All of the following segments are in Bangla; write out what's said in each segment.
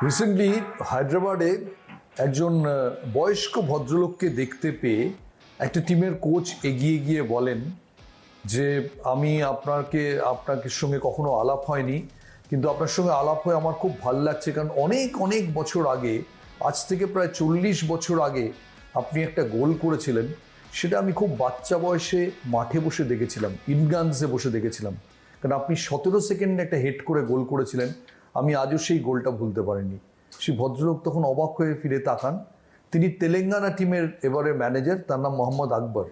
রিসেন্টলি হায়দ্রাবাদে একজন বয়স্ক ভদ্রলোককে দেখতে পেয়ে একটা টিমের কোচ এগিয়ে গিয়ে বলেন যে, আমি আপনাকে আপনাকে সঙ্গে কখনো আলাপ হয়নি, কিন্তু আপনার সঙ্গে আলাপ হয়ে আমার খুব ভালো লাগছে, কারণ অনেক অনেক বছর আগে, আজ থেকে প্রায় চল্লিশ বছর আগে আপনি একটা গোল করেছিলেন। সেটা আমি খুব বাচ্চা বয়সে মাঠে বসে দেখেছিলাম ইনগানসে বসে দেখেছিলাম। কারণ আপনি সতেরো সেকেন্ডে একটা হেড করে গোল করেছিলেন। আমি আজও সেই গোলটা ভুলতে পারিনি। সেই ভদ্রলোক তখন অবাক হয়ে ফিরে তাকান। তিনি তেলেঙ্গানা টিমের এবারে ম্যানেজার, তার নাম মোহাম্মদ আকবর।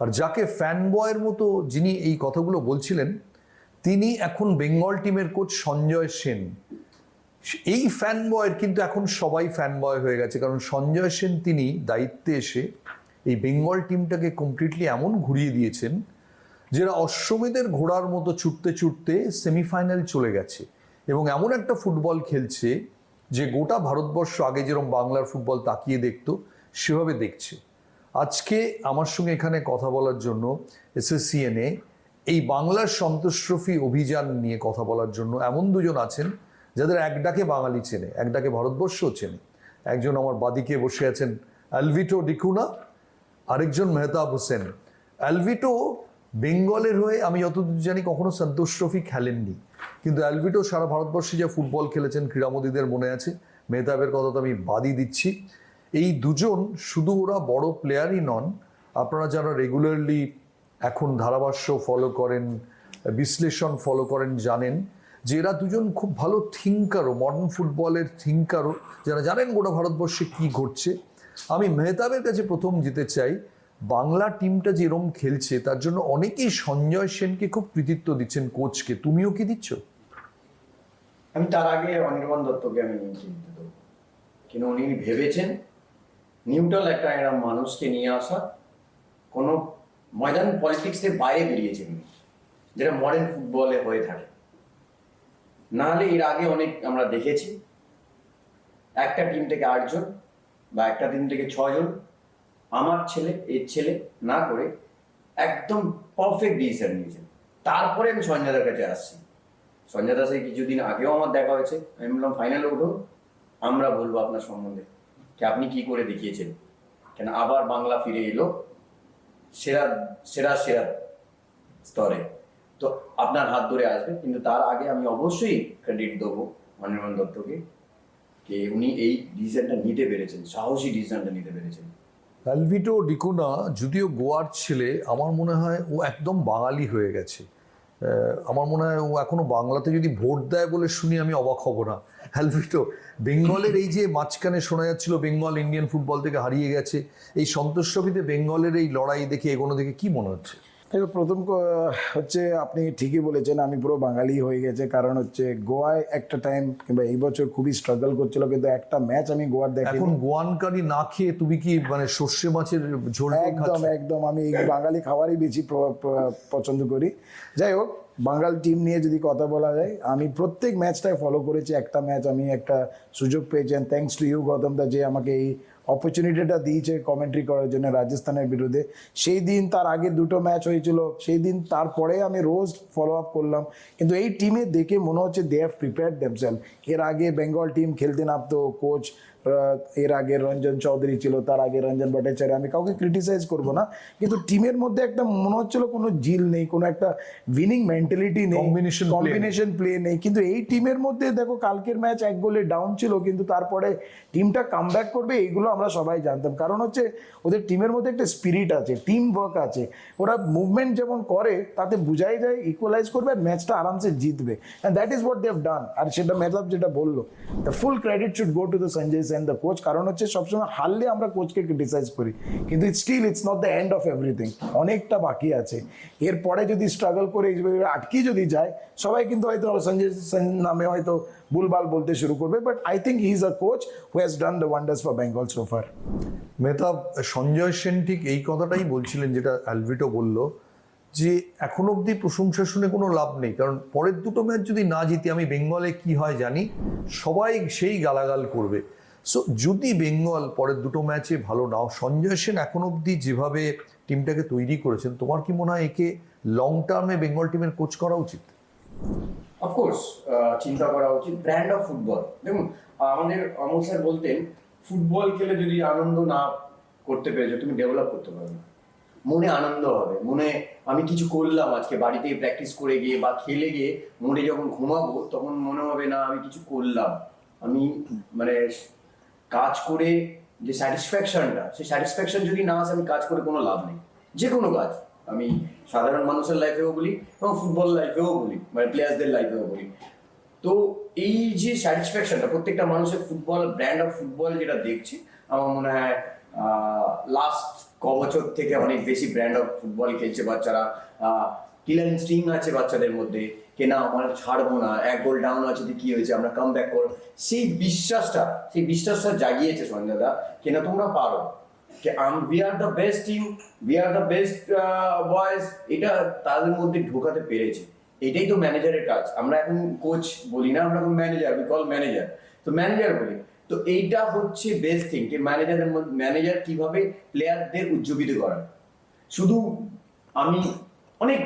আর যাকে ফ্যান বয়ের মতো যিনি এই কথাগুলো বলছিলেন, তিনি এখন বেঙ্গল টিমের কোচ সঞ্জয় সেন। এই ফ্যান বয়ের কিন্তু এখন সবাই ফ্যান বয় হয়ে গেছে, কারণ সঞ্জয় সেন তিনি দায়িত্বে এসে এই বেঙ্গল টিমটাকে কমপ্লিটলি এমন ঘুরিয়ে দিয়েছেন, যেটা অশ্বমেধের ঘোড়ার মতো ছুটতে ছুটতে সেমিফাইনাল চলে গেছে। এবং এমন একটা ফুটবল খেলছে যে গোটা ভারতবর্ষ আগে যেরকম বাংলার ফুটবল তাকিয়ে দেখতো, সেভাবে দেখছে। আজকে আমার সঙ্গে এখানে কথা বলার জন্য এসএসসিএনএ এই বাংলার সন্তোষ ট্রফি অভিযান নিয়ে কথা বলার জন্য এমন দুজন আছেন যাদের এক ডাকে বাঙালি চেনে, এক ডাকে ভারতবর্ষও চেনে। একজন আমার বাদিকে বসে আছেন অ্যালভিটো ডিকুনা আরেকজন মেহতাব হোসেন। অ্যালভিটো বেঙ্গলের হয়ে আমি যতদূর জানি কখনো সন্তোষ ট্রফি খেলেননি। কিন্তু অ্যালভিটো সারা ভারতবর্ষে যে ফুটবল খেলেছেন ক্রীড়ামোদীদের মনে আছে। মেহতাবের কথা তো আমি বাদই দিচ্ছি। এই দুজন শুধু ওরা বড় প্লেয়ারই নন, আপনারা যারা রেগুলারলি এখন ধারাভাষ্য ফলো করেন, বিশ্লেষণ ফলো করেন জানেন যে এরা দুজন খুব ভালো থিঙ্কারও মডার্ন ফুটবলের থিঙ্কারও যারা জানেন গোটা ভারতবর্ষে কি ঘটছে। আমি মেহতাবের কাছে প্রথম যেতে চাই বাংলা টিমটা যেরম খেলছে, তার জন্য অনেকেই সঞ্জয় সেনকে খুব কৃতিত্ব দিচ্ছেন কোচকে। তুমিও কি দিচ্ছ? আমি তার আগে অনির্বাণ দত্তকে আমি চিনতে দেবো। কিন্তু উনি ভেবেছেন নিউট্রাল একটা এরম মানুষকে নিয়ে আসা, কোনো ময়দান পলিটিক্সের বাইরে বেরিয়েছেন যেটা মডার্ন ফুটবলে হয়ে থাকে। নাহলে এর আগে অনেক আমরা দেখেছি, একটা টিম থেকে আটজন বা একটা টিম থেকে ছজন আমার ছেলে এর ছেলে না করে একদম পারফেক্ট ডিসিশন নিয়েছেন তারপরে আমি সঞ্জয়দার কাছে আসছি। সঞ্জয় দাসে কিছুদিন আগেও আমার দেখা হয়েছে। আমি বললাম ফাইনালে উঠুন আমরা বলব আপনার সম্বন্ধে। যে আপনি কি করে দেখিয়েছেন? কেন আবার বাংলা ফিরে এলো সেরা সেরা সেরা স্তরে। তো আপনার হাত ধরে আসবে, কিন্তু তার আগে আমি অবশ্যই ক্রেডিট দেবো অনির্বাণ দত্তকে, যে উনি এই ডিসিশনটা নিতে পেরেছেন, সাহসী ডিসিশনটা নিতে পেরেছেন। অ্যালভিটো ডিকোনা যদিও গোয়ার ছেলে, আমার মনে হয় ও একদম বাঙালি হয়ে গেছে। আমার মনে হয় ও এখনও বাংলাতে যদি ভোট দেয় বলে শুনি আমি অবাক হব না। অ্যালভিটো বেঙ্গলের এই যে মাঝখানে শোনা যাচ্ছিল বেঙ্গল ইন্ডিয়ান ফুটবল থেকে হারিয়ে গেছে, এই সন্তোষ বেঙ্গলের এই লড়াই দেখে এগোনো দেখে কি মনে হচ্ছে? প্রথম হচ্ছে আপনি ঠিকই বলেছেন আমি পুরো বাঙালি হয়ে গেছে। কারণ হচ্ছে গোয়ায় একটা টাইম কিংবা এই বছর খুবই স্ট্রাগল করছিল কিন্তু একটা ম্যাচ আমি গোয়ার দেখি এখন গোয়ানকারি না খেয়ে তুমি কি মানে সর্ষে মাছের ঝোল একদম একদম আমি এই বাঙালি খাবারই বেশি পছন্দ করি। যাই হোক বাঙাল টিম নিয়ে যদি কথা বলা যায় আমি প্রত্যেক ম্যাচটাই ফলো করেছি। একটা ম্যাচ আমি একটা সুযোগ পেয়েছেন thanks to you Gautam da যে আমাকে এই অপরচুনিটিটা দিয়েছে কমেন্ট্রি করার জন্য রাজস্থানের বিরুদ্ধে। সেই দিন তার আগে দুটো ম্যাচ হয়েছিল। সেই দিন তারপরে আমি রোজ ফলো আপ করলাম। কিন্তু এই টিমে দেখে মনে হচ্ছে দে হ্যাভ প্রিপেয়ার দেমসেল এর আগে বেঙ্গল টিম খেলতে নামতো কোচ এর আগে রঞ্জন চৌধুরী ছিল তার আগে রঞ্জন ভট্টাচার্য। আমি কাউকে ক্রিটিসাইজ করব না কিন্তু টিমের মধ্যে একটা মনে হচ্ছিল কোনো জিল নেই কোনো একটা উইনিং মেন্টালিটি নেই কম্বিনেশন প্লে নেই। কিন্তু এই টিমের মধ্যে দেখো কালকের ম্যাচ এক গোলে ডাউন ছিল কিন্তু তারপরে টিমটা কাম করবে এইগুলো আমরা সবাই জানতাম। কারণ হচ্ছে ওদের টিমের মধ্যে একটা স্পিরিট আছে টিম ওয়ার্ক আছে। ওরা মুভমেন্ট যেমন করে তাতে বুঝাই যায় ইকুয়ালাইজ করবে আর ম্যাচটা আরামসে জিতবে। And that is what they've done আর সেটা মেহতাব যেটা বলল the full credit should go to the Sanjoy Sen the coach কারণ হচ্ছে সবসময় হারলে আমরা কোচকে ক্রিটিসাইজ করি। কিন্তু still it's not the end of everything অনেকটা বাকি আছে। এরপরে যদি স্ট্রাগল করে আটকে যদি যায়, সবাই কিন্তু হয়তো সঞ্জয় নামে হয়তো ভুলভাল বলতে শুরু করবে। But I think he is a coach who has done the wonders for Bengal so far Mehtab, Sanjoy Sen ঠিক এই কথাটাই বলছিলেন যেটা অ্যালভিটো বলল, যে এখন অবধি প্রশংসা শুনে কোনো লাভ নেই। কারণ পরের দুটো ম্যাচ যদি না জিতি, আমি বেঙ্গলে কি হয় জানি, সবাই সেই গালাগাল করবে। সো যদি বেঙ্গল পরের দুটো ম্যাচে ভালো নাও সঞ্জয় সেন এখন অবধি যেভাবে টিমটাকে তৈরি করেছেন, তোমার কি মনে হয় একে লং টার্মে বেঙ্গল টিমের কোচ করা উচিত? অফকোর্স চিন্তা করা উচিত। ব্র্যান্ড অফ ফুটবল দেখুন, আমাদের অমল স্যার বলতেন ফুটবল খেলে যদি আনন্দ না করতে পেরেছ তুমি ডেভেলপ করতে পারবে না। মনে আনন্দ হবে। মনে, আমি কিছু করলাম আজকে বাড়িতে প্র্যাকটিস করে গিয়ে বা খেলে গিয়ে মনে যখন ঘুমাবো, তখন মনে হবে, না, আমি কিছু করলাম। আমি মানে কাজ করে যে স্যাটিসফ্যাকশনটা সেই স্যাটিসফ্যাকশন যদি না আসে, আমি কাজ করে কোনো লাভ নেই। যে কোনো কাজ। আমি সাধারণ মানুষের লাইফেও বলি এবং ফুটবল লাইফেও বলি মানে প্লেয়ার্সদের লাইফেও বলি। তো এই যে স্যাটিসফ্যাকশনটা প্রত্যেকটা মানুষের ফুটবল ব্র্যান্ড অফ ফুটবল যেটা দেখছি, আমার মনে হয় লাস্ট ক বছর থেকে অনেক বেশি ব্র্যান্ড অফ ফুটবল খেলছে বাচ্চারা। কিলার ইনস্টিং আছে বাচ্চাদের মধ্যে। কে না আমরা ছাড়বো না, এক গোল ডাউন আছে কি হয়েছে? আমরা কাম ব্যাক করব। সেই বিশ্বাসটা সেই বিশ্বাসটা জাগিয়েছে সঞ্জয় দা। না তোমরা পারো? We are the best team we are the best boys এটা তাদের মধ্যে ঢোকাতে পেরেছে। এটাই তো ম্যানেজারের কাজ। আমরা এখন কোচ বলি না, আমরা এখন ম্যানেজার উই কল ম্যানেজার তো ম্যানেজার বলি। তো এইটা হচ্ছে বেস্ট থিং যে ম্যানেজারের ম্যানেজার কীভাবে প্লেয়ারদের উজ্জীবিত করার শুধু আমি অনেক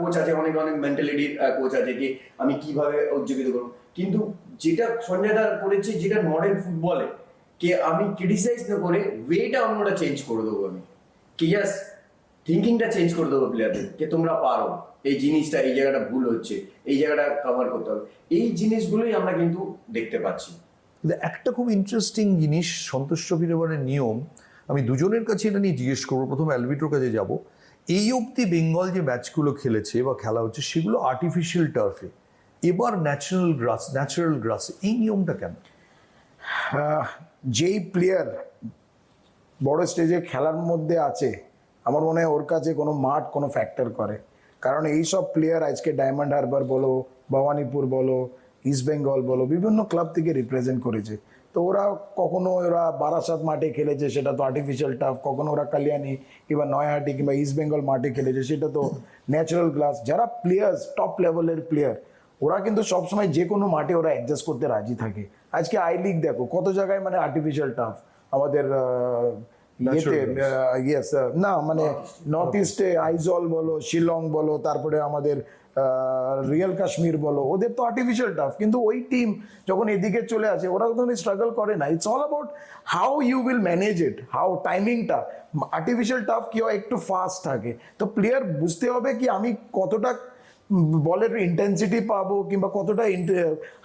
কোচ আছে, অনেক অনেক মেন্টালিটির কোচ আছে যে আমি কীভাবে উজ্জীবিত করব। কিন্তু যেটা সঞ্জয় দা করেছে, যেটা মডার্ন ফুটবলে কে আমি ক্রিটিসাইজ না করে ওয়েটা অন্যটা চেঞ্জ করে দেবো আমি। কি জাস্ট থিঙ্কিংটা চেঞ্জ করে দেবো প্লেয়ারদের যে তোমরা পারো। এই জিনিসটা, এই জায়গাটা ভুল হচ্ছে, এই জায়গাটা কভার করতে হবে। এই জিনিসগুলোই আমরা কিন্তু দেখতে পাচ্ছি। একটা খুব ইন্টারেস্টিং জিনিস সন্তোষ এবারে নিয়ম, আমি দুজনের কাছে এটা নিয়ে জিজ্ঞেস করব। প্রথম অ্যালভিটোর কাছে যাব। এই অবধি বেঙ্গল যে ম্যাচগুলো খেলেছে বা খেলা হচ্ছে, সেগুলো আর্টিফিশিয়াল টার্ফে এবার ন্যাচারাল গ্রাস ন্যাচারাল গ্রাস এই নিয়মটা কেন? যেই প্লেয়ার বড় স্টেজে খেলার মধ্যে আছে, আমার মনে হয় ওর কাছে কোনো মাঠ, কোনো ফ্যাক্টর করে। কারণ এই সব প্লেয়ার আজকে ডায়মন্ড হারবার বলো ভবানীপুর বলো ইস্ট বেঙ্গল বলো, বিভিন্ন ক্লাব থেকে রিপ্রেজেন্ট করেছে। তো ওরা কখনো ওরা বারাসাত মাঠে খেলেছে সেটা তো আর্টিফিশিয়াল টাফ কখনো ওরা কালিয়ানি কিংবা নয়াহাটি কিংবা ইস্ট বেঙ্গল মাঠে খেলেছে সেটা তো ন্যাচারাল গ্লাস যারা প্লেয়ার্স টপ লেভেলের প্লেয়ার ওরা কিন্তু সবসময় যে কোনো মাঠে ওরা অ্যাডজাস্ট করতে রাজি থাকে। আজকে আই লিগ দেখো কত জায়গায় মানে আর্টিফিশিয়াল টাফ আমাদের ইয়েতে ইয়েস না মানে নর্থ ইস্টে আইজল বলো শিলং বলো তারপরে আমাদের রিয়েল কাশ্মীর বলো, ওদের তো আর্টিফিশিয়াল টাফ কিন্তু ওই টিম যখন এদিকে চলে আসে, ওরা তো স্ট্রাগল করে না। It's all about how you will manage it how টাইমিংটা আর্টিফিশিয়াল টাফ কি হয়, একটু ফাস্ট থাকে। তো প্লেয়ার বুঝতে হবে কি, আমি কতটা বলের ইন্টেন্সিটি পাবো, কিংবা কতটা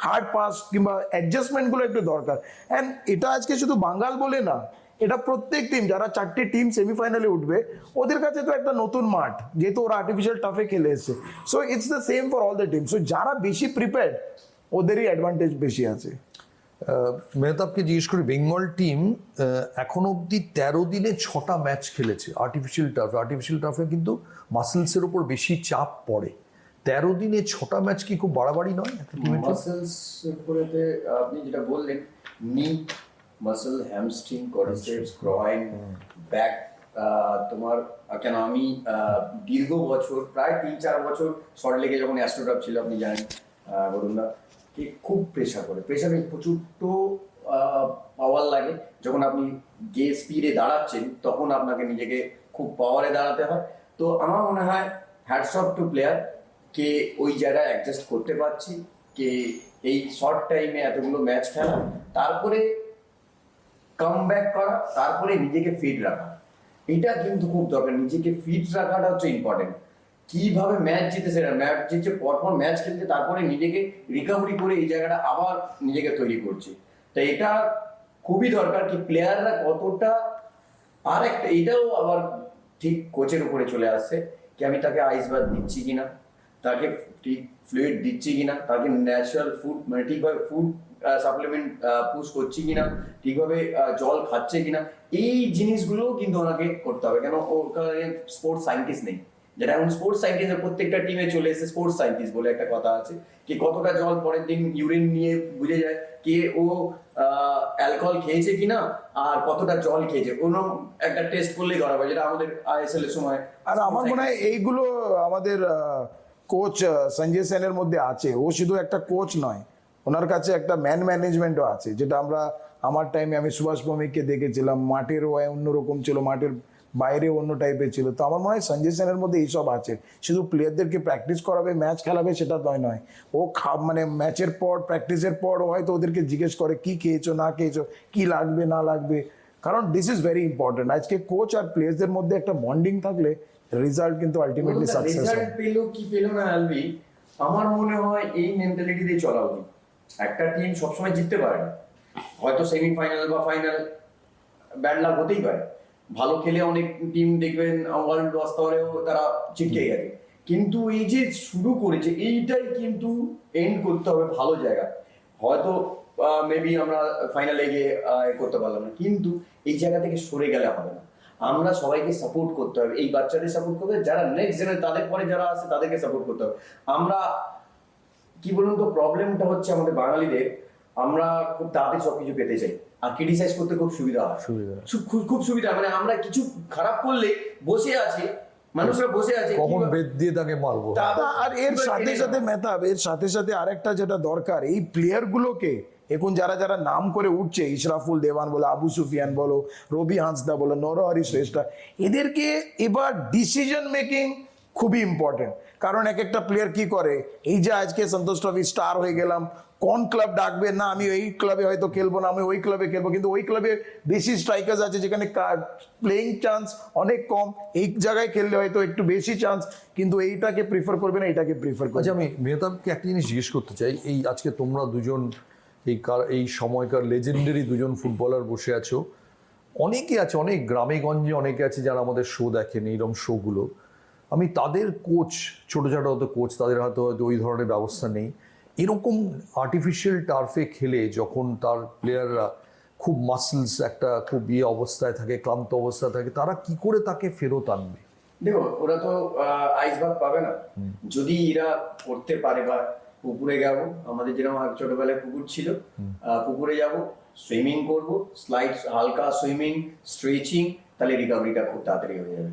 হার্ড পাস কিংবা অ্যাডজাস্টমেন্টগুলো একটু দরকার। অ্যান্ড এটা আজকে শুধু বাঙ্গাল বলে না এটা প্রত্যেক টিম যারা চারটি টিম সেমিফাইনালে উঠবে ওদের কাছে তো একটা নতুন মাঠ যেহেতু ওরা আর্টিফিশিয়াল টাফে খেলে এসছে। So it's the same for all the team so যারা বেশি প্রিপেয়ার্ড ওদেরই অ্যাডভান্টেজ বেশি আছে। মেহতাবকে জিজ্ঞেস করি বেঙ্গল টিম এখন অবধি তেরো দিনে ছটা ম্যাচ খেলেছে আর্টিফিশিয়াল টার্ফে আর্টিফিশিয়াল টার্ফে কিন্তু মাসেলসের উপর বেশি চাপ পড়ে। তেরো দিনে ছটা ম্যাচ কি খুব বাড়াবাড়ি নয়? মাসেলস উপরেতে আপনি যেটা বললেন knee muscle hamstring quadriceps groin back তোমার কেন আমি দীর্ঘ বছর প্রায় তিন চার বছর শর্ট লেগে যখন অ্যাস্ট্রোডাপ ছিল আপনি জানেন বরুণদা কি খুব প্রেশার করে। প্রেশারে প্রচুর তো পাওয়ার লাগে। যখন আপনি গে স্পিডে দাঁড়াচ্ছেন তখন আপনাকে নিজেকে খুব পাওয়ারে দাঁড়াতে হয়। তো আমার মনে হয় হ্যাটস অফ টু প্লেয়ার কে ওই জায়গায় অ্যাডজাস্ট করতে পারছি কে এই শর্ট টাইমে এতগুলো ম্যাচ খেলা তারপরে কাম ব্যাক করা, তারপরে নিজেকে ফিট রাখা। এটা কিন্তু খুব দরকার, নিজেকে ফিট রাখাটা হচ্ছে ইম্পর্টেন্ট কীভাবে ম্যাচ জিতে সেটা ম্যাচ জিতছে, পরপর ম্যাচ খেলছে তারপরে নিজেকে রিকভারি করে এই জায়গাটা আবার নিজেকে তৈরি করছে। তো এটা খুবই দরকার কি প্লেয়াররা কতটা আর একটা এটাও আবার ঠিক কোচের উপরে চলে আসছে কি আমি তাকে আইস বাদ দিচ্ছি কিনা, তাকে ঠিক ফ্লুইড দিচ্ছি কিনা, তাকে ন্যাচারাল ফুড মানে ঠিকভাবে ফুড সাপ্লিমেন্ট পুশ করছি কিনা, ঠিকভাবে জল খাচ্ছে কিনা, এই জিনিসগুলো কিন্তু ওনাকে করতে হবে। কেন, ওখানে স্পোর্টস সায়েন্টিস্ট নেই। যেটা এখন স্পোর্টস সায়েন্টিস্ট প্রত্যেকটা টিমে চলে এসে স্পোর্টস সায়েন্টিস্ট বলে একটা কথা আছে। কি কতটা জল পরের দিন ইউরিন নিয়ে বুঝে যায়, কে ও অ্যালকোহল খেয়েছে কিনা, আর কতটা জল খেয়েছে। কোনো একটা টেস্ট করলেই ধরা হয় যেটা আমাদের আইএসএল এর সময়। আর আমার মনে হয় এইগুলো আমাদের কোচ সঞ্জয় সেনের মধ্যে আছে। ও শুধু একটা কোচ নয় ওনার কাছে একটা ম্যান ম্যানেজমেন্টও আছে যেটা আমরা আমার টাইমে আমি সুভাষ ভৌমিককে দেখেছিলাম মাঠের ও অন্যরকম ছিল মাঠের বাইরে অন্য টাইপের ছিল। তো আমার মনে হয় সঞ্জয় সেনের মধ্যে এইসব আছে। শুধু প্লেয়ারদেরকে প্র্যাকটিস করাবে ম্যাচ খেলাবে সেটা নয় নয়। ও খা মানে ম্যাচের পর প্র্যাকটিসের পর ও হয়তো ওদেরকে জিজ্ঞেস করে কি খেয়েছো না খেয়েছো? কি লাগবে না লাগবে? কারণ দিস ইজ ভেরি ইম্পর্টেন্ট আজকে কোচ আর প্লেয়ারদের মধ্যে একটা বন্ডিং থাকলে রেজাল্ট কিন্তু আলটিমেটলি সাকসেস হয়। রেজাল্ট পেল কি পেল না আলবি আমার মনে হয় এই মেন্টালিটি দিয়ে চলা উচিত। একটা টিম সবসময় জিততে পারে না। হয়তো সেমিফাইনাল বা ফাইনাল ব্যাড লাক হতেই পারে। ভালো খেলে অনেক টিম দেখবেন ওয়ার্ল্ড স্তরেও তারা চিটকে গেছে। কিন্তু এই যে শুরু করেছে এইটাই কিন্তু এন্ড করতে হবে ভালো জায়গা। হয়তো মেবি আমরা ফাইনালে গিয়ে করতে পারলাম না। কিন্তু এই জায়গা থেকে সরে গেলে হবে না। আমরা সবাইকে সাপোর্ট করতে হবে। এই বাচ্চাদের সাপোর্ট করতে হবে যারা নেক্সট জেনারেশন তাদের পরে যারা আছে তাদেরকে সাপোর্ট করতে হবে। আমরা কি বলুন তো প্রবলেমটা হচ্ছে আমাদের বাঙালিদের আমরা খুব তাড়াতাড়ি সবকিছু পেতে চাই আর ক্রিটিসাইজ করতে খুব সুবিধা হয় সুবিধা। খুব- খুব সুবিধা মানে আমরা কিছু খারাপ করলে বসে আছে মানুষরা বসে আছে কখন বেদ দিয়ে তাকে মারবো আর এর সাথে সাথে। মেহতাব এর সাথে সাথে আরেকটা যেটা দরকার এই প্লেয়ারগুলোকে এখন যারা যারা নাম করে উঠছে ইশরাফুল দেওয়ান বলো আবু সুফিয়ান বলো রবি হাঁসদা বলো নরহরি শ্রেষ্ঠা এদেরকে এবার ডিসিশন মেকিং খুবই ইম্পর্টেন্ট কারণ এক একটা প্লেয়ার কি করে? এই যে আজকে সন্তোষ ট্রফি স্টার হয়ে গেলাম, কোন ক্লাব ডাকবে? না, আমি এই ক্লাবে হয়তো খেলব না, আমি ওই ক্লাবে খেলব। কিন্তু ওই ক্লাবে বেশি স্ট্রাইকার্স আছে যেখানে প্লেইং চান্স অনেক কম। এই জায়গায় খেললে হয়তো একটু বেশি চান্স কিন্তু এইটাকে প্রিফার করবে না এটাকে প্রিফার করবে আচ্ছা আমি মেহতাবকে একটা জিনিস জিজ্ঞেস করতে চাই। এই আজকে তোমরা দুজন, এই কার, এই সময়কার লেজেন্ডারি দুজন ফুটবলার বসে আছো। অনেকে আছে, অনেক গ্রামে গঞ্জে অনেকে আছে যারা আমাদের শো দেখেন এইরকম শোগুলো আমি তাদের কোচ ছোটো ছোটো হয়তো কোচ তাদের হয়তো হয়তো ওই ধরনের ব্যবস্থা নেই। এরকম আর্টিফিশিয়াল টার্ফে খেলে যখন তার প্লেয়াররা খুব মাসলস একটা খুব ইয়ে অবস্থায় থাকে ক্লান্ত অবস্থায় থাকে তারা কি করে তাকে ফেরত আনবে? দেখো ওরা তো আইস বাগ পাবে না। যদি এরা করতে পারে বা পুকুরে যাব আমাদের যেরকম ছোটবেলায় পুকুর ছিল পুকুরে যাব সুইমিং করব স্লাইড হালকা সুইমিং স্ট্রেচিং তাহলে রিকভারিটা খুব তাড়াতাড়ি হয়ে যাবে।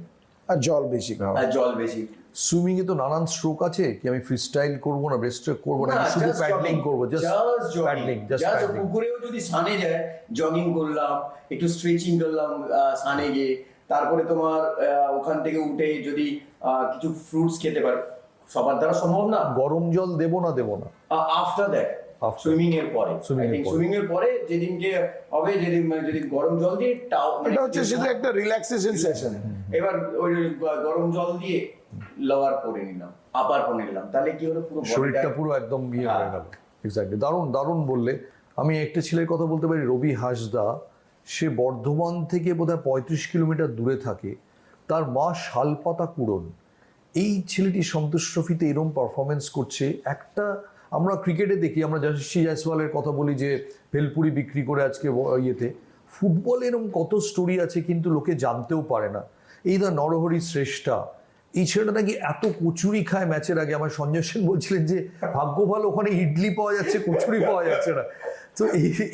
আর জল বেশি খাওয়া। আর জল বেশি। সুইমিং এ তো নানান স্ট্রোক আছে কি আমি ফ্রি স্টাইল করব না ব্রেস্ট করব না শুধু প্যাডলিং করব জাস্ট প্যাডলিং জাস্ট প্যাডলিং পুকুরেও যদি সানে যায় জগিং করলাম একটু স্ট্রেচিং করলাম সানে গিয়ে তারপরে তোমার আহ, ওখান থেকে উঠে যদি কিছু ফ্রুটস খেতে পারে সবার দ্বারা সম্ভব না? গরম জল দেবো না দেবো না। আফটার দ্যাট সুইমিং এর পরে। সুইমিং এর পরে। যেদিনকে হবে যেদিন মানে যদি গরম জল দিয়ে টাও মানে এটা হচ্ছে শুধু একটা রিল্যাক্সেশন সেশন এবার ওই গরম জল দিয়ে লোয়ার করে নিলাম আপার করে নিলাম তাহলে কি হলো পুরো শরীরটা পুরো একদম ইয়ে হ্যাঁ। হয়ে। গেল। এক্স্যাক্টলি দারুণ দারুণ বললে। আমি একটা ছেলের কথা বলতে পারি রবি হাসদা। সে বর্ধমান থেকে বোধহয় পঁয়ত্রিশ কিলোমিটার দূরে থাকে। তার মা শালপাতা কুড়ন। এই ছেলেটি সন্তোষ ট্রফিতে এরম পারফরমেন্স করছে। একটা আমরা ক্রিকেটে দেখি আমরা যশস্বী জয়সওয়ালের কথা বলি যে ভেলপুরি বিক্রি করে আজকে ইয়েতে। ফুটবলে এরকম কত স্টোরি আছে কিন্তু লোকে জানতেও পারে না। এই দা নরহরি শ্রেষ্ঠা এই ছেলেটা নাকি এত কচুরি খায় ম্যাচের আগে। আমার সঞ্জয় সেন বলছিলেন যে, ভাগ্য ভালো, ওখানে ইডলি পাওয়া যাচ্ছে, কচুরি পাওয়া যাচ্ছে না। তো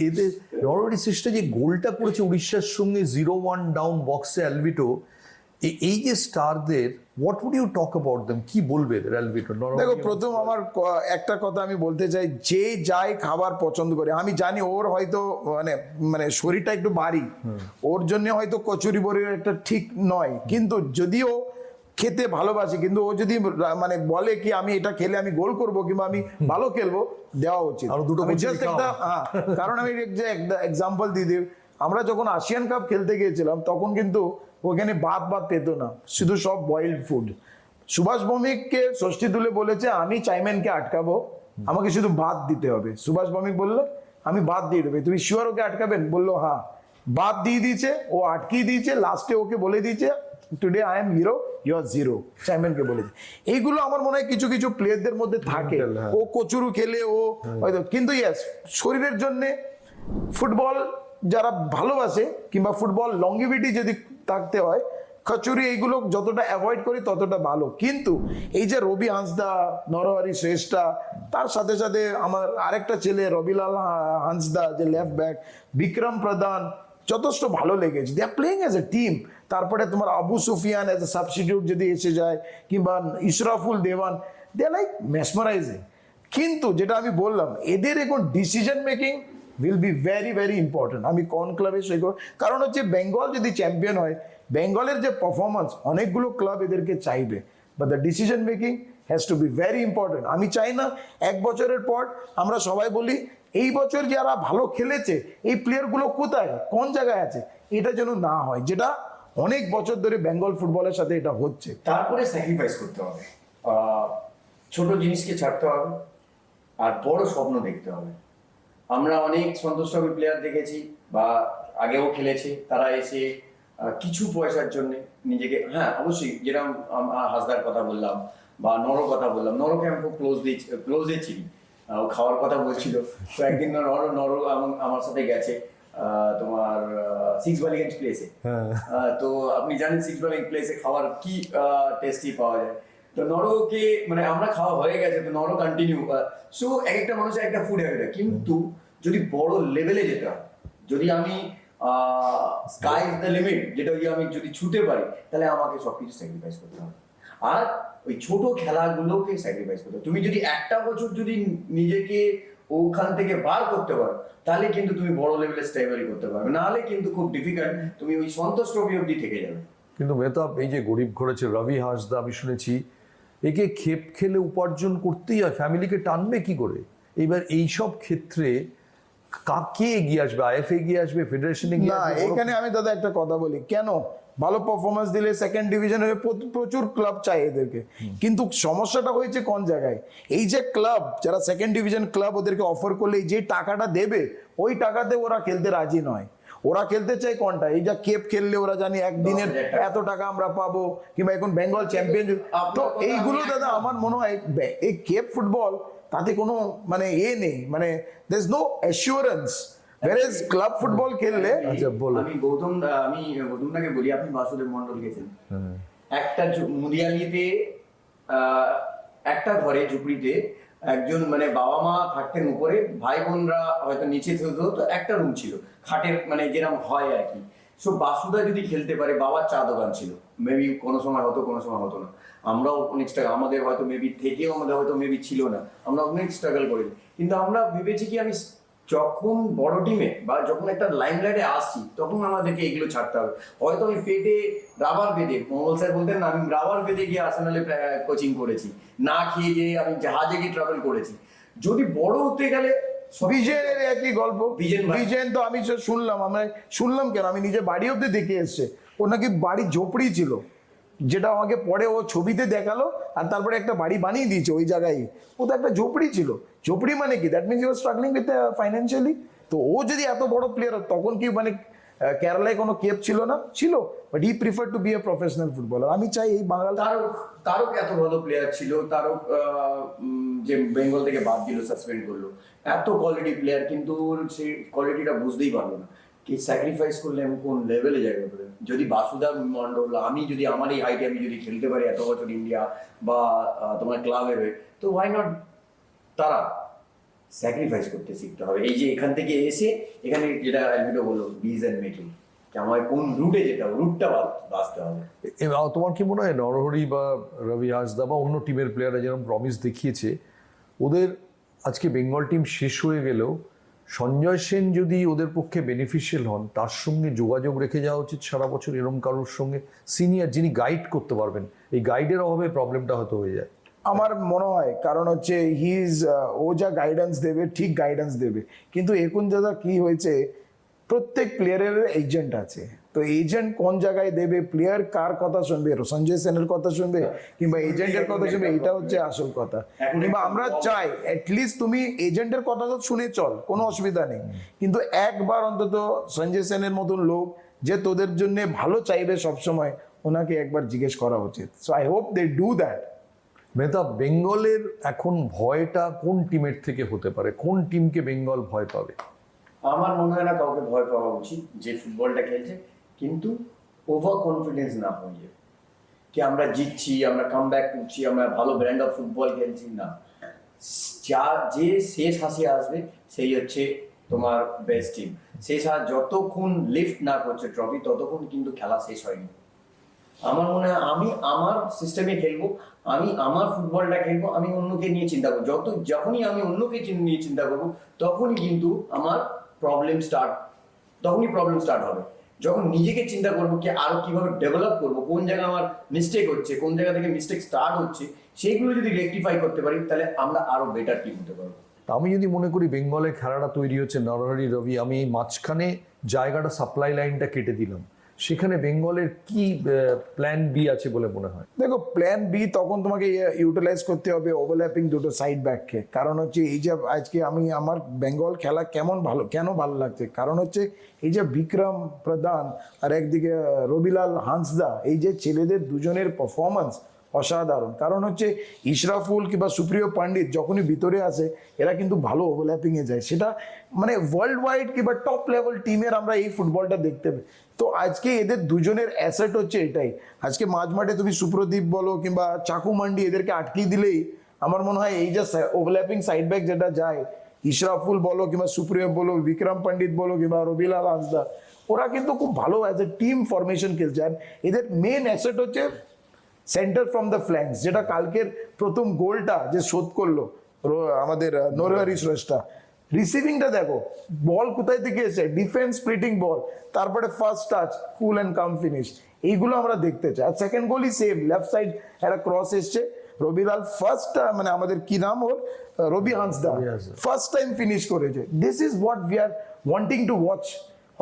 এদের নরহরি শ্রেষ্ঠা যে গোলটা করেছে উড়িষ্যার সঙ্গে জিরো ওয়ান ডাউন বক্সে অ্যালভিটো এই যে স্টারদের what would you talk about them কি বলবে দেখো প্রথম আমার একটা কথা আমি বলতে চাই যে যাই খাবার পছন্দ করে আমি জানি ওর হয়তো মানে মানে শরীরটা একটু ভারী। ওর জন্য হয়তো কচুরি বড়ির একটা ঠিক নয়। কিন্তু যদিও খেতে ভালোবাসে কিন্তু ও যদি মানে বলে কি আমি এটা খেলে আমি গোল করব কিংবা আমি ভালো খেলব দেওয়া উচিত। আরও দুটো কচুরি একটা হ্যাঁ কারণ আমি এক্সাম্পল দিয়ে দিই আমরা যখন আসিয়ান কাপ খেলতে গিয়েছিলাম তখন কিন্তু ওখানে ভাত ভাত পেতো না শুধু সব বয়েলড ফুড সুভাষ ভৌমিককে ষষ্ঠী তুলে বলেছে আমি চাইম্যানকে আটকাবো আমাকে শুধু ভাত দিতে হবে। সুভাষ ভৌমিক বলল আমি ভাত দিয়ে দেবে। তুমি শিওর ওকে আটকাবেন? বলল হ্যাঁ। বাদ দিয়ে দিয়েছে ও আটকিয়ে দিয়েছে লাস্টে ওকে বলে দিয়েছে today I am hero you are zero চাইম্যানকে বলেছে এইগুলো আমার মনে হয় কিছু কিছু প্লেয়ারদের মধ্যে থাকে। হ্যাঁ। ও কচুরু খেলে ও হয়তো কিন্তু ইয়েস শরীরের জন্য ফুটবল যারা ভালোবাসে কিংবা ফুটবল লংগিভিটি যদি থাকতে হয় কচুরি এইগুলো যতটা অ্যাভয়েড করি ততটা ভালো। কিন্তু এই যে রবি হাঁসদা, নরহরি শ্রেষ্ঠা, তার সাথে সাথে আমার আরেকটা ছেলে, রবিলাল হাঁসদা, যে লেফট ব্যাক বিক্রম প্রধান, যথেষ্ট ভালো লেগেছে। They are playing as a team তারপরে তোমার Abu Sufiyan as a substitute যদি এসে যায়, কিংবা ইশরাফুল দেওয়ান দে লাইক মেসমারাইজিং কিন্তু যেটা আমি বললাম, এদের এখন decision making will be very very important আমি কোন ক্লাবে সই করব কারণ হচ্ছে বেঙ্গল যদি চ্যাম্পিয়ন হয় বেঙ্গলের যে পারফরমেন্স অনেকগুলো ক্লাব এদেরকে চাইবে। বা the decision making has to be very important আমি চাই না এক বছরের পর আমরা সবাই বলি, এই বছর যারা ভালো খেলেছে, এই প্লেয়ারগুলো কোথায়, কোন জায়গায় আছে, এটা যেন না হয়। যেটা অনেক বছর ধরে বেঙ্গল ফুটবলের সাথে এটা হচ্ছে। তারপরে স্যাক্রিফাইস করতে হবে। ছোট জিনিসকে ছাড়তে হবে, আর বড় স্বপ্ন দেখতে হবে। আমরা অনেক সন্তোষ ট্রফি প্লেয়ার দেখেছি বা আগেও খেলেছে। তারা এসে কিছু পয়সার জন্য নিজেকে হ্যাঁ অবশ্যই যেরকম হাসদার কথা বললাম বা নরো কথা বললাম নরোকে আমি খুব ক্লোজ ক্লোজে চিনি ও খাওয়ার কথা বলছিল। তো একদিন নর নরো আমার সাথে গেছে আহ, তোমার সিক্স বালিগঞ্জ প্লেসে তো আপনি জানেন সিক্স বালিগঞ্জ প্লেসে খাওয়ার কি টেস্টি পাওয়া যায়। তো নরকে মানে আমরা খাওয়া হয়ে গেছে, তো নরো কন্টিনিউ সো এক একটা মানুষের একটা ফুড হ্যাবিট কিন্তু যদি বড় লেভেলে যেতে যদি আমি স্কাই ইজ দ্য লিমিট যেটা ওই আমি যদি ছুতে পারি, তাহলে আমাকে সবকিছু স্যাক্রিফাইস করতে হবে। আর ওই ছোট খেলাগুলোকে স্যাক্রিফাইস করতে তুমি যদি একটা বছর যদি নিজেকে ওখান থেকে বার করতে পারো, তাহলে কিন্তু তুমি বড় লেভেলে স্টেবল করতে পারবে। নাহলে কিন্তু খুব ডিফিকাল্ট তুমি ওই সন্তোষ ট্রফি অব্দি থেকে যাবে। কিন্তু মেহতাব, এই যে গরিব ঘরেছে রবি হাসদা আমি শুনেছি একে খেপ খেলে উপার্জন করতেই হয়। ফ্যামিলিকে টানবে কি করে? এবার এইসব ক্ষেত্রে কাকে এগিয়ে আসবে? আইএফ এগিয়ে আসবে? ফেডারেশন এগিয়ে আসবে? এখানে আমি দাদা একটা কথা বলি। কেন? ভালো পারফরমেন্স দিলে সেকেন্ড ডিভিশনে প্রচুর ক্লাব চাই এদেরকে। কিন্তু সমস্যাটা হয়েছে কোন জায়গায়? এই যে ক্লাব যারা সেকেন্ড ডিভিশন ক্লাব ওদেরকে অফার করলে যে টাকাটা দেবে ওই টাকাতে ওরা খেলতে রাজি নয়। ওরা খেলতে চায় কোনটা? এই যা কেপ খেললে ওরা জানি একদিনের এত টাকা আমরা পাবো কিংবা এখন বেঙ্গল চ্যাম্পিয়ন তো এইগুলো দাদা আমার মনে হয় এই কেপ ফুটবল তাতে কোনো মানে এ নেই। মানে দের নো অ্যাসিওরেন্স ভেরেজ ক্লাব ফুটবল খেললে আচ্ছা, বলো। আমি গৌতম আমি গৌতমদাকে বলি আপনি বাসুদেব মন্ডল গেছেন। একটা মুদিয়ালিতে আহ, একটা ঘরে ঝুপড়িতে একজন মানে বাবা মা থাকতেন উপরে, ভাই বোনরা হয়তো নিচে খেলতে, তো একটা রুম ছিল, খাটের মানে যেরকম হয় আর কি। সো বাসুদা যদি খেলতে পারে, বাবার চা দোকান ছিল। মেবি কোনো সময় হতো, কোনো সময় হতো না। আমরাও অনেক স্ট্রাগল আমাদের হয়তো মেবি থেকেও আমাদের হয়তো মেবি ছিল না। আমরা অনেক স্ট্রাগল করি কিন্তু আমরা ভেবেছি কি আমি যখন বড় টিমে বা যখন একটা লাইমলাইটে আসছি তখন আমাদেরকে এগুলো ছাড়তে হবে। হয়তো আমি পেটে রাবার বেঁধে মঙ্গল স্যার বলতেন না আমি রাবার বেঁধে গিয়ে আসানালে কোচিং করেছি। না খেয়ে গিয়ে আমি জাহাজে গিয়ে ট্রাভেল করেছি। যদি বড় হতে গেলে বিজয়ের একই গল্প। বিজেন তো আমি শুনলাম আমরা শুনলাম কেন? আমি নিজে বাড়ি অব্দি দেখে এসছে। ও নাকি বাড়ি ঝোপড়ি ছিল। যেটা আমাকে পরে ও ছবিতে দেখাল আর তারপরে একটা বাড়ি বানিয়ে দিয়েছে ওই জায়গায়। ও তো একটা ঝোপড়ি ছিল। ঝোপড়ি মানে কি? That means you struggling with financially তো ও যদি এত বড় প্লেয়ার তখন কি মানে কেরালায় কোনো কেপ ছিল না? ছিল but he prefer to be a professional footballer আমি চাই এই বাঙাল তারক তারক এত ভালো প্লেয়ার ছিল, তারক যে বেঙ্গল থেকে বাদ দিল সাসপেন্ড করল। এত কোয়ালিটি প্লেয়ার কিন্তু সেই কোয়ালিটিটা বুঝতেই পারল না। কি স্যাক্রিফাইস করলে আমি কোন লেভেলে বলে যদি বাসুদা মন্ডল আমি যদি আমার এই হাইটে আমি যদি খেলতে পারি এত বছর ইন্ডিয়া বা তোমার ক্লাবের হয়ে, তো ওয়াই নট তারা স্যাক্রিফাইস করতে শিখতে হবে। এই যে এখান থেকে এসে, এখানে যেটা অ্যালভিটো বলল ডিসিশন মেকিং আমার কোন রুটে যেতে হবে রুটটা বাঁচতে হবে। তোমার কি মনে হয়, নরহরি বা রবি হাসদা বা অন্য টিমের প্লেয়াররা যেরকম প্রমিস দেখিয়েছে, ওদের আজকে বেঙ্গল টিম শেষ হয়ে গেলেও সঞ্জয় সেন যদি ওদের পক্ষে বেনিফিশিয়াল হন, তার সঙ্গে যোগাযোগ রেখে যাওয়া উচিত সারা বছর এরম কারোর সঙ্গে। সিনিয়র যিনি গাইড করতে পারবেন, এই গাইডের অভাবে প্রবলেমটা হয়তো হয়ে যায়। আমার মনে হয়, কারণ হচ্ছে হি ইজ ও যা গাইডেন্স দেবে, ঠিক গাইডেন্স দেবে। কিন্তু এখন দাদা কি হয়েছে, প্রত্যেক প্লেয়ারের এজেন্ট আছে। তো এজেন্ট কোন জায়গায় দেবে প্লেয়ার কার কথা শুনবে সঞ্জয় সেনের কথা শুনবে কিংবা এজেন্টের কথা শুনবে এটা হচ্ছে আসল কথা। কিংবা আমরা চাই অ্যাটলিস্ট তুমি এজেন্টের কথা তো শুনে চল কোনো অসুবিধা নেই। কিন্তু একবার অন্তত সঞ্জয় সেনের মতন লোক যে তোদের জন্য ভালো চাইবে সবসময় ওনাকে একবার জিজ্ঞেস করা উচিত। So I hope they do that Mehta বেঙ্গলের এখন ভয়টা কোন টিমের থেকে হতে পারে? কোন টিমকে বেঙ্গল ভয় পাবে? আমার মনে হয় না কাউকে ভয় পাওয়া উচিত যে ফুটবলটা খেলছে। কিন্তু ওভার কনফিডেন্স না হয়ে কি আমরা জিতছি, আমরা কাম ব্যাক করছি, আমরা ভালো ব্র্যান্ড অফ ফুটবল খেলছি না। যা, যে শেষ হাসি আসবে, সেই হচ্ছে তোমার বেস্ট টিম শেষ হাস যতক্ষণ লিফট না করছে ট্রফি ততক্ষণ কিন্তু খেলা শেষ হয়নি। আমার মনে হয়, আমি আমার সিস্টেমে খেলব, আমি আমার ফুটবলটা খেলব, আমি অন্যকে নিয়ে চিন্তা করব। যত, যখনই আমি অন্যকে নিয়ে চিন্তা করব, তখনই কিন্তু আমার প্রবলেম স্টার্ট তখনই প্রবলেম স্টার্ট হবে। যখন নিজেকে চিন্তা করব কি আরও কীভাবে ডেভেলপ করব, কোন জায়গায় আমার মিস্টেক হচ্ছে, কোন জায়গা থেকে মিস্টেক স্টার্ট হচ্ছে সেইগুলো যদি রেকটিফাই করতে পারি, তাহলে আমরা আরও বেটার টিম হতে পারব। আমি যদি মনে করি বেঙ্গলের খেলাটা তৈরি হচ্ছে, নরহরি রবি, আমি মাঝখানে জায়গাটা সাপ্লাই লাইনটা কেটে দিলাম। সেখানে বেঙ্গলের কি প্ল্যান বি আছে বলে মনে হয়? দেখো প্ল্যান বি তখন তোমাকে ইউটিলাইজ করতে হবে ওভারল্যাপিং দুটো সাইড ব্যাককে কারণ হচ্ছে এই যে আজকে আমি, আমার বেঙ্গল খেলা কেমন ভালো, কেন ভালো লাগছে? কারণ হচ্ছে এই যে বিক্রম প্রধান আর একদিকে রবিলাল হাঁসদা এই যে ছেলেদের দুজনের পারফরমেন্স অসাধারণ। কারণ হচ্ছে ইশরাফুল কিংবা সুপ্রিয় পণ্ডিত যখনই ভিতরে আসে, এরা কিন্তু ভালো ওভারল্যাপিংয়ে যায়। সেটা মানে ওয়ার্ল্ড ওয়াইড কিংবা টপ লেভেল টিমের আমরা এই ফুটবলটা দেখতে তো আজকে এদের দুজনের অ্যাসেট হচ্ছে এটাই। আজকে মাঝ মাঠে তুমি সুপ্রদীপ বলো কিংবা চাকু মান্ডি, এদেরকে আটকিয়ে দিলেই আমার মনে হয় এই যে ওভারল্যাপিং সাইড ব্যাক যেটা যায়, ইশরাফুল বলো কিংবা সুপ্রিয় বলো, বিক্রম পণ্ডিত বলো কিংবা রবিলাল হাসদা ওরা কিন্তু খুব ভালো অ্যাজ এ টিম ফরমেশন খেলছে। এদের মেন অ্যাসেট হচ্ছে সেন্টার ফ্রম দ্য ফ্ল্যাঙ্কস যেটা কালকের প্রথম গোলটা যে শোধ করল আমাদের নরহারি শ্রেষ্ঠা। রিসিভিংটা দেখো বল কোথায় থেকে এসে ডিফেন্স স্প্লিটিং বল তারপরে first touch cool and come finish এইগুলো আমরা দেখতে চাই। আর সেকেন্ড গোলই সেম লেফট সাইড একটা ক্রস এসছে। রবিলাল ফার্স্ট মানে আমাদের কি নাম ওর? Rabi Hansda. First time finish করেছে। This is what we are wanting to watch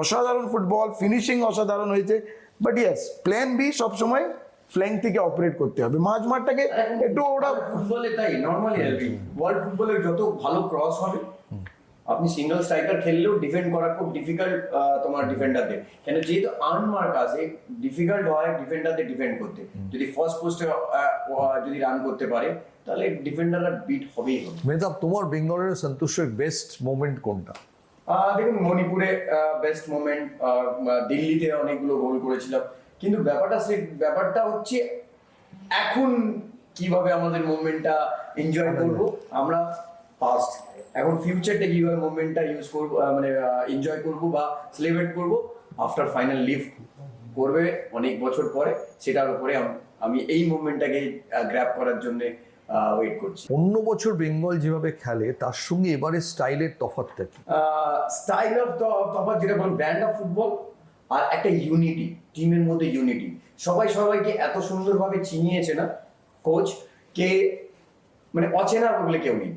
অসাধারণ ফুটবল ফিনিশিং অসাধারণ হয়েছে। বাট ইয়াস প্ল্যান বি সবসময় ফ্ল্যাঙ্ক থেকে অপারেট করতে হবে। মাঝ মাঠটাকে একটু ওটা ফুটবলে তাই নর্মালি এলবি ওয়ার্ল্ড ফুটবলের যত ভালো ক্রস হবে আপনি সিঙ্গেল স্ট্রাইকার খেললেও ডিফেন্ড করা খুব ডিফিকাল্ট তোমার ডিফেন্ডারদের কেন যেহেতু আনমার্ক আছে ডিফিকাল্ট হয় ডিফেন্ডারদের ডিফেন্ড করতে। যদি ফার্স্ট পোস্টে যদি রান করতে পারে তাহলে ডিফেন্ডাররা বিট হবেই হবে। মেহতাব তোমার বেঙ্গলের সন্তোষের বেস্ট মোমেন্ট কোনটা? আহ, দেখুন মণিপুরে বেস্ট মোমেন্ট দিল্লিতে অনেকগুলো গোল করেছিলাম। কিন্তু ব্যাপারটা সে ব্যাপারটা হচ্ছে এখন কীভাবে আমাদের মুভমেন্টটা এনজয় করব আমরা পাস্ট এখন ফিউচারটা কীভাবে মুভমেন্টটা ইউজ করব মানে এনজয় করব বা সেলিব্রেট করব আফটার ফাইনাল লিফট করবে অনেক বছর পরে সেটার উপরে আমি এই মুভমেন্টটাকে গ্র্যাব করার জন্য ওয়েট করছি। অন্য বছর বেঙ্গল যেভাবে খেলে তার সঙ্গে এবারে স্টাইলের তফাৎটা কি? স্টাইল অফ তফাৎ যেটা বল ব্র্যান্ড অফ ফুটবল আর একটা ইউনিটি টিমের মধ্যে ইউনিটি সবাই সবাইকে এত সুন্দরভাবে চিনিয়েছে না কোচ কে মানে অচেনা বলে কেউ নেই।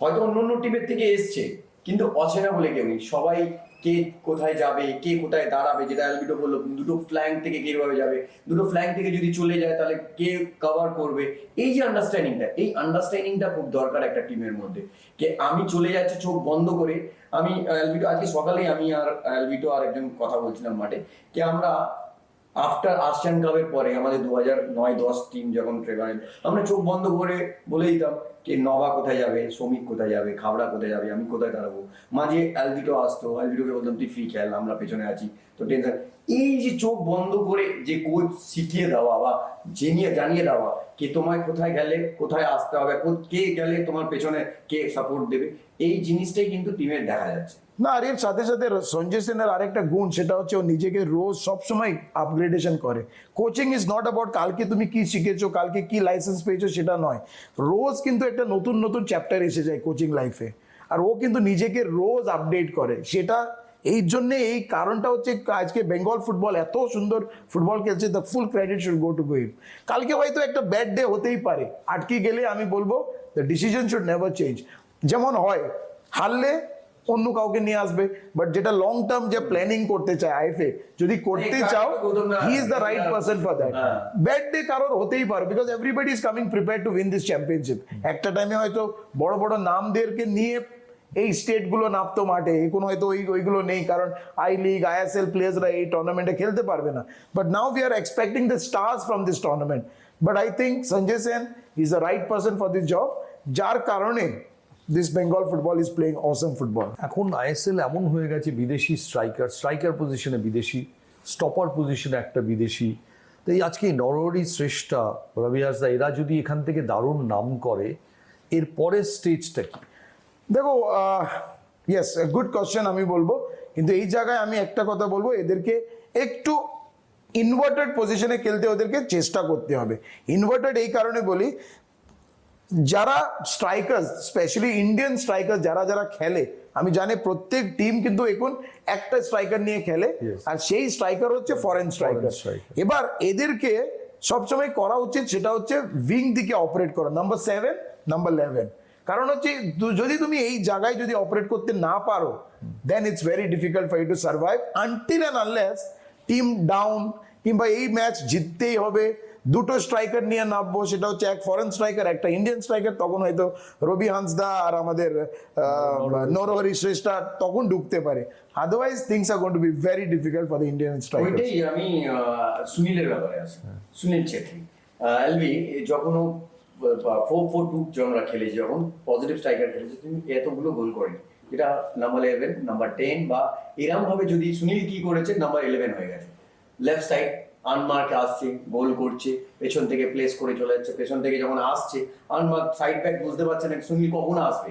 হয়তো অন্য অন্য টিমের থেকে এসছে, কিন্তু অচেনা বলে কেউ নেই। সবাই কে কোথায় যাবে, কে কোথায় দাঁড়াবে, যেটা অ্যালবিটো বলল, দুটো ফ্ল্যাঙ্ক থেকে কীভাবে যাবে, দুটো ফ্ল্যাঙ্ক থেকে যদি চলে যায় তাহলে কে কভার করবে? এই যে আন্ডারস্ট্যান্ডিংটা এই আন্ডারস্ট্যান্ডিংটা খুব দরকার একটা টিমের মধ্যে। কে আমি চলে যাচ্ছি চোখ বন্ধ করে, আমি অ্যালবিটো আজকে সকালেই আমি আর অ্যালবিটো আর একজন কথা বলছিলাম মাঠে যে আমরা আফটার আসিয়ান কাপের পরে আমাদের দু হাজার নয় দশ টিম যখন ট্রেভারেল আমরা চোখ বন্ধ করে বলে দিতাম যে নবা কোথায় যাবে, শ্রমিক কোথায় যাবে, খাবড়া কোথায় যাবে, আমি কোথায় দাঁড়াবো? মাঝে অ্যালবিটো আসতো অ্যালবিটোকে বলতাম, তুই ফ্রি খেল, আমরা পেছনে আছি। তো টেনশন এই যে চোখ বন্ধ করে যে কোচ শিখিয়ে দেওয়া বা জেনিয়ে জানিয়ে দেওয়া, কে তোমায় কোথায় গেলে, কোথায় আসতে হবে, কে গেলে তোমার পেছনে কে সাপোর্ট দেবে, এই জিনিসটাই কিন্তু টিমের দেখা যাচ্ছে। না, আর এর সাথে সাথে সঞ্জয় সেনের আরেকটা গুণ, সেটা হচ্ছে ও নিজেকে রোজ সবসময় আপগ্রেডেশন করে। কোচিং ইজ নট অ্যাবাউট কালকে তুমি কি শিখেছো, কালকে কি লাইসেন্স পেয়েছ, সেটা নয়। রোজ কিন্তু একটা নতুন নতুন চ্যাপ্টার এসে যায় কোচিং লাইফে আর ও কিন্তু নিজেকে রোজ আপডেট করে। সেটা এই জন্যে এই কারণটা হচ্ছে আজকে বেঙ্গল ফুটবল এত সুন্দর ফুটবল খেলছে the full credit should go to গোইম কালকে হয়তো একটা ব্যাড ডে হতেই পারে। আটকে গেলে আমি বলব the decision should never change যেমন হয়, হারলে অন্য কাউকে নিয়ে আসবে বাট যেটা লং টার্ম যে প্ল্যানিং করতে চায় আইএফএ যদি করতে চাও he is the right person for that. Bad day কারোর হতেই পারে because everybody is coming prepare to win this championship একটা টাইমে হয়তো বড় বড় নামদেরকে নিয়ে এই স্টেটগুলো নামতো মাঠে এখন হয়তো ওই ওইগুলো নেই কারণ আই লিগ আইএসএল প্লেয়ার্সরা এই টুর্নামেন্টে খেলতে পারবে না। But now we are expecting the stars from this tournament but I think Sanjoy Sen is the right person for this job যার কারণে this Bengal football is playing awesome football এখন আইএসএল এমন হয়ে গেছে, বিদেশি স্ট্রাইকার স্ট্রাইকার পজিশনে বিদেশি স্টপার পজিশনে একটা বিদেশি। তো এই আজকে নরহরি শ্রেষ্ঠা, রবি হাসদা এরা যদি এখান থেকে দারুণ নাম করে, এর পরের স্টেজটা কি? দেখো ইয়েস গুড কোশ্চেন আমি বলব, কিন্তু এই জায়গায় আমি একটা কথা বলব, এদেরকে একটু ইনভার্টেড পজিশনে খেলতে ওদেরকে চেষ্টা করতে হবে। ইনভার্টেড এই কারণে বলি যারা স্ট্রাইকার স্পেশালি ইন্ডিয়ান স্ট্রাইকার যারা যারা খেলে আমি জানি প্রত্যেক টিম কিন্তু এখন একটা স্ট্রাইকার নিয়ে খেলে আর সেই স্ট্রাইকার হচ্ছে ফরেন স্ট্রাইকার এবার এদেরকে সবসময় করা উচিত সেটা হচ্ছে উইং দিকে অপারেট করা নাম্বার সেভেন নাম্বার ইলেভেন কারণ হচ্ছে যদি তুমি এই জায়গায় যদি অপারেট করতে না পারো then it's very difficult for you to survive until and unless team down কিংবা এই ম্যাচ জিততেই হবে দুটো স্ট্রাইকার নিয়ে নামবো সেটা হচ্ছে এক ফরেন স্ট্রাইকার একটা ইন্ডিয়ান স্ট্রাইকার তখন হয়তো রবি হান্সদা আর আমাদের নরহরি শ্রেষ্ঠা। তখন ঢুকতে পারে। Otherwise things are gone to be very difficult for the Indian striker ওইটাই আমি সুনীলের ব্যাপারে আসি সুনীল ছেত্রী। এলবি যখন ও ফোর ফোর টু আমরা খেলেছি যখন পজিটিভ স্ট্রাইকার খেলেছি তুমি এতগুলো গোল করেনি। এটা নাম্বার ইলেভেন নাম্বার টেন বা এরম ভাবে যদি সুনীল কি করেছে নাম্বার ইলেভেন হয়ে গেছে। লেফট সাইড আনমার্ক আসছে গোল করছে পেছন থেকে প্লেস করে চলে যাচ্ছে পেছন থেকে যখন আসছে আনমার্ক সাইড ব্যাক বুঝতে পারছে না সুনীল কখন আসবে?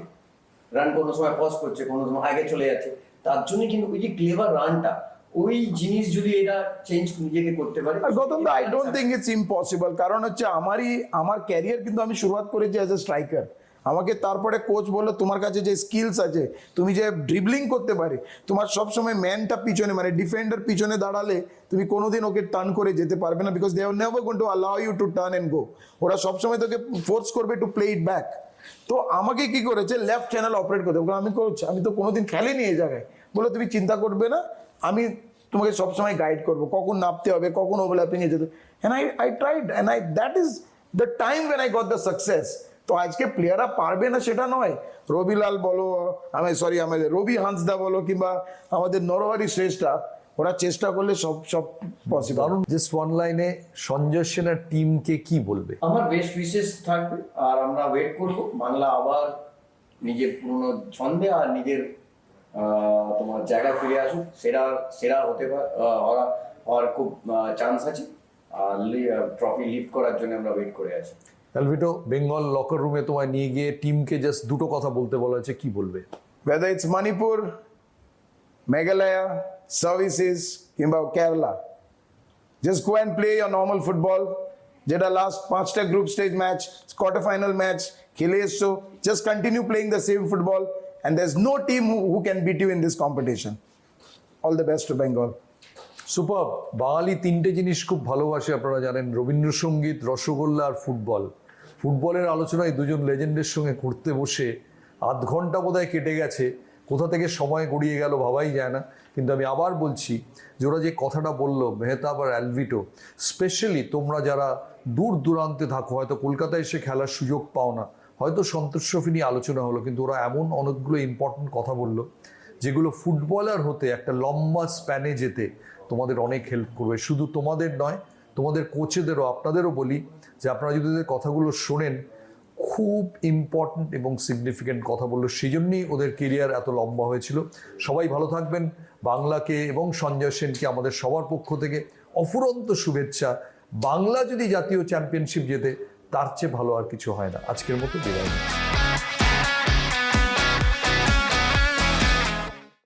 রান কোনো সময় পজ করছে কোনো সময় আগে চলে যাচ্ছে। তার জন্য কিন্তু ওই যে ক্লেভার রানটা ওই জিনিস যদি এটা চেঞ্জ নিজেকে করতে পারে আর Gautam I don't think it's impossible কারণ হচ্ছে আমারই আমার ক্যারিয়ার কিন্তু আমি শুরুয়াত করেছি অ্যাজ এ স্ট্রাইকার আমাকে তারপরে কোচ বলল, তোমার কাছে যে স্কিলস আছে, তুমি যে ড্রিবলিং করতে পারে, তোমার সবসময় ম্যানটা পিছনে মানে ডিফেন্ডার পিছনে দাঁড়ালে তুমি কোনোদিন ওকে টার্ন করে যেতে পারবে না because they are never gone to allow you to turn and go ওরা সবসময় তোকে ফোর্স করবে টু প্লে ইট ব্যাক তো আমাকে কি করেছে লেফট চ্যানেল অপারেট করতে হবে। আমি করছি আমি তো কোনোদিন খেলিনি এই জায়গায়। বলে তুমি চিন্তা করবে না, আমি তোমাকে সবসময় গাইড করব। কখন নামতে হবে, কখন ওভারল্যাপিং এ যেতে and I I tried and I that is the time when I got the success তো আজকে প্লেয়াররা পারবে না সেটা নয়। রবিলাল বলো আমি সরি আমাদের রবি হাঁসদা বলো কিংবা আমাদের নরহরি শ্রেষ্ঠা ওরা চেষ্টা করলে সব সব পসিবল জাস্ট ওয়ান লাইনে সঞ্জয় সেনার টিমকে কি বলবে? আমার বেশ বিশেষ থাকবে আর আমরা ওয়েট করব। বাংলা আবার নিজের পুরনো ছন্দে আর নিজের তোমার জায়গায় ফিরে আসুক। সেরা সেরা হতে পারে হওয়ার হওয়ার খুব চান্স আছে। আর ট্রফি লিফট করার জন্য আমরা ওয়েট করে আছি। অ্যালভিটো বেঙ্গল লকার রুমে তোমায় নিয়ে গিয়ে টিমকে জাস্ট দুটো কথা বলতে বলা হয়েছে কি বলবে whether it's Manipur, Meghalaya, services, কিংবা Kerala. Just go and play your normal football. যেটা লাস্ট পাঁচটা group stage match quarter final match খেলে এসছো just continue playing the same football and there is no team who can beat you in this competition all the best to Bengal super Bengali তিনটে জিনিস খুব ভালোবাসে আপনারা জানেন, রবীন্দ্রসঙ্গীত, রসগোল্লা আর ফুটবল। ফুটবলের আলোচনায় দুজন লেজেন্ডের সঙ্গে ঘুরতে বসে আধ ঘণ্টা বোধহয় কেটে গেছে, কোথা থেকে সময় গড়িয়ে গেল ভাবাই যায় না। কিন্তু আমি আবার বলছি যে ওরা যে কথাটা বলল, মেহতাব আর অ্যালভিটো, স্পেশালি তোমরা যারা দূর দূরান্তে থাকো, হয়তো কলকাতায় এসে খেলার সুযোগ পাও না, হয়তো সন্তোষ ট্রফি নিয়ে আলোচনা হলো, কিন্তু ওরা এমন অনেকগুলো ইম্পর্টেন্ট কথা বলল, যেগুলো ফুটবলার হতে একটা লম্বা স্প্যানে যেতে তোমাদের অনেক হেল্প করবে। শুধু তোমাদের নয়, তোমাদের কোচেদেরও আপনাদেরও বলি যে আপনারা যদি ওদের কথাগুলো শোনেন, খুব ইম্পর্ট্যান্ট এবং সিগনিফিক্যান্ট কথা বলল। সেই জন্যই ওদের কেরিয়ার এত লম্বা হয়েছিল। সবাই ভালো থাকবেন। বাংলাকে এবং সঞ্জয় সেনকে আমাদের সবার পক্ষ থেকে অফুরন্ত শুভেচ্ছা। বাংলা যদি জাতীয় চ্যাম্পিয়নশিপ জেতে, তার চেয়ে ভালো আর কিছু হয় না। আজকের মতো বিদায়।